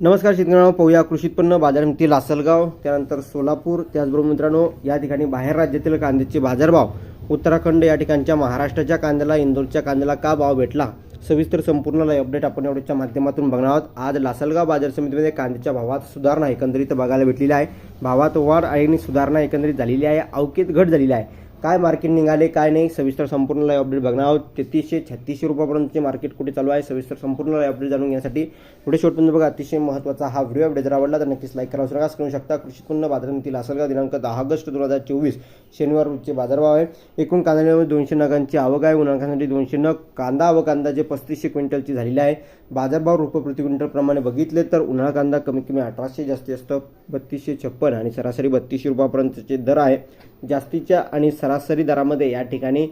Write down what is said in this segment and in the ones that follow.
नमस्कार शेतकऱ्यांना पाहूया कृषी उत्पन्न बाजार समिती लासलगाव त्यानंतर सोलापूर त्याचबरोबर मित्रांनो या ठिकाणी बाहेर राज्यातील कांद्याचे बाजारभाव. उत्तराखंड या ठिकाणच्या महाराष्ट्राच्या कांद्याला इंदोरच्या कांद्याला का भाव भेटला? सविस्तर संपूर्ण अपडेट आपण एवढ्याच्या माध्यमातून बघणार आहोत. आज लासलगाव बाजार समितीमध्ये कांद्याच्या भावात सुधारणा एकंदरीत बघायला भेटलेली आहे. भावात वाढ आणि सुधारणा एकंदरीत झालेली आहे. अवकेत घट झालेली आहे. काय मार्केट निघाले काय नाही सविस्तर संपूर्ण लाईव्ह अपडेट बघणार आहोत. तेहतीसशे छत्तीसशे रुपयापर्यंतचे मार्केट कुठे चालू आहे सविस्तर संपूर्ण लाईव्ह अपडेट जाणून घेण्यासाठी पुढे शेवटपर्यंत बघा अतिशय महत्त्वाचा हा व्हिडिओ अपडेट जर आवडला तर नक्कीच लाईक करा नका. करू शकता कृषी उत्पन्न बाजारातील असेल का दिनांक दहा ऑगस्ट दोन हजार चोवीस शनिवार रोजचे बाजारभाव आहे. एकूण कांद्यामध्ये दोनशे नगांची आवक आहे. उन्हाळ्यासाठी दोनशे नग कांदा व कांदा जे पस्तीसशे क्विंटलची झालेली आहे. बाजारभाव रुपये प्रति क्विंटलप्रमाणे बघितले तर उन्हाळा कांदा कमीत कमी अठराशे जास्तीत जास्त बत्तीसशे छप्पन आणि सरासरी बत्तीसशे रुपयापर्यंतचे दर आहे. जास्तीच्या आणि सरासरी दरामध्ये या ठिकाणी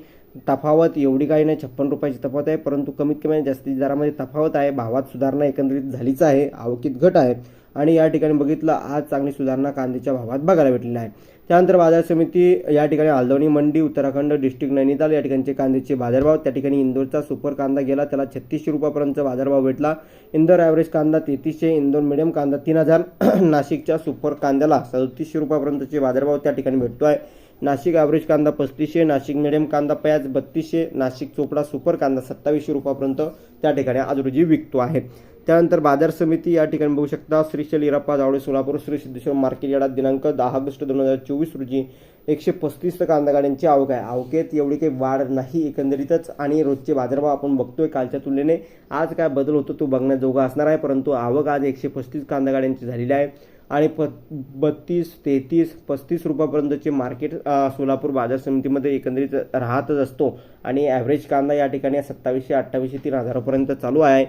तफावत एवढी काही नाही छप्पन रुपयाची तफावत आहे परंतु कमीत कमी जास्तीत दरामध्ये तफावत आहे भावात सुधारणा एकंदरीत झालीच आहे आवकीत घट आहे. आणि या ठिकाणी बघितलं आज चांगली सुधारणा कांद्याच्या भावात बघायला भेटलेली आहे. त्यानंतर बाजार समिती या ठिकाणी आलदवणी मंडी उत्तराखंड डिस्ट्रिक्ट नैनिताल या ठिकाणचे कांद्याचे बाजारभाव त्या ठिकाणी इंदोरचा सुपर कांदा गेला त्याला छत्तीसशे रुपयापर्यंत बाजारभाव भेटला. इंदोर ॲव्हरेज कांदा तेहतीसशे इंदोर मिडियम कांदा तीन हजार नाशिकच्या सुपर कांद्याला सदतीसशे रुपयापर्यंतचे बाजारभाव त्या ठिकाणी भेटतो आहे नाशिक ॲव्हरेज कांदा पस्तीसशे नाशिक मिडियम कांदा प्याज बत्तीसशे नाशिक चोपडा सुपर कांदा सत्तावीसशे रुपयापर्यंत त्या ठिकाणी आज रोजी विकतो आहे. त्यानंतर बाजार समिती या ठिकाणी बघू शकता श्रीशैल इराप्पा जावळे सोलापूर श्री सिद्धेश्वर मार्केट यार्डात दिनांक दहा ऑगस्ट दोन हजार चोवीस रोजी एकशे पस्तीस कांदा गाड्यांची आवक आहे. आवकेत एवढी काही वाढ नाही एकंदरीतच आणि रोजचे बाजारभाव आपण बघतोय कालच्या तुलनेने. आज काय बदल होतो तो बघण्याजोगा असणार आहे परंतु आवक आज एकशे पस्तीस कांदा गाड्यांची झालेली आहे. आणि प बत्तीस तेहतीस पस्तीस रुपयापर्यंतचे मार्केट सोलापूर बाजार समितीमध्ये एकंदरीत राहतच असतो. आणि ॲव्हरेज कांदा या ठिकाणी सत्तावीसशे अठ्ठावीसशे तीन हजारापर्यंत चालू आहे.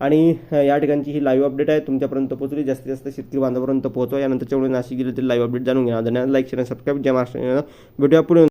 आणि या ठिकाणची ही लाईव्ह अपडेट आहे. तुमच्यापर्यंत पोहोचली. जास्तीत जास्त शेतकरी बांधापर्यंत पोहोचवा. यानंतरच्या वेळी नाशिक जिल्ह्यातील लाईव्ह अपडेट जाणून घेणार. धन्यवाद. Like share subscribe Jai Maharashtra. भेटूया पुढे.